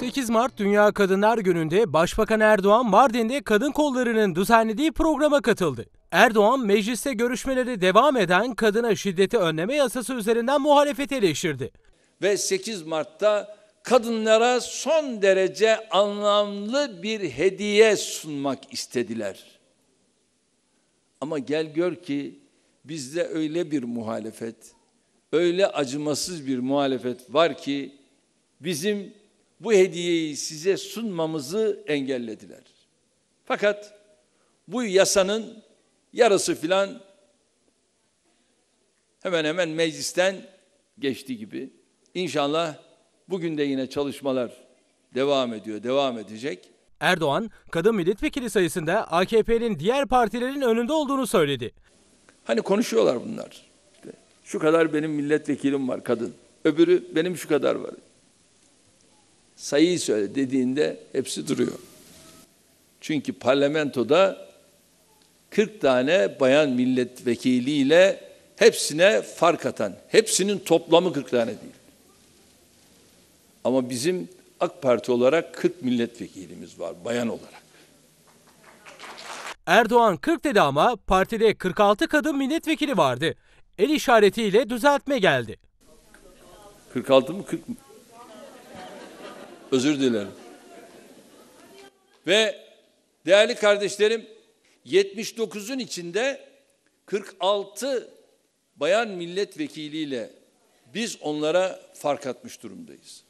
8 Mart Dünya Kadınlar Günü'nde Başbakan Erdoğan Mardin'de kadın kollarının düzenlediği programa katıldı. Erdoğan mecliste görüşmeleri devam eden kadına şiddeti önleme yasası üzerinden muhalefeti eleştirdi. ve 8 Mart'ta kadınlara son derece anlamlı bir hediye sunmak istediler. Ama gel gör ki bizde öyle bir muhalefet, öyle acımasız bir muhalefet var ki bizim bu hediyeyi size sunmamızı engellediler. Fakat bu yasanın yarısı filan hemen hemen meclisten geçti gibi. İnşallah bugün de yine çalışmalar devam ediyor, devam edecek. Erdoğan, kadın milletvekili sayısında AKP'nin diğer partilerin önünde olduğunu söyledi. Hani konuşuyorlar bunlar. İşte şu kadar benim milletvekilim var kadın. Öbürü benim şu kadar var. Sayıyı söyle dediğinde hepsi duruyor. Çünkü parlamentoda 40 tane bayan milletvekiliyle hepsine fark atan, hepsinin toplamı 40 tane değil. Ama bizim AK Parti olarak 40 milletvekilimiz var bayan olarak. Erdoğan 40 dedi ama partide 46 kadın milletvekili vardı. El işaretiyle düzeltme geldi. 46 mı 40 mı? Özür dilerim. Ve değerli kardeşlerim 79'un içinde 46 bayan milletvekiliyle biz onlara fark atmış durumdayız.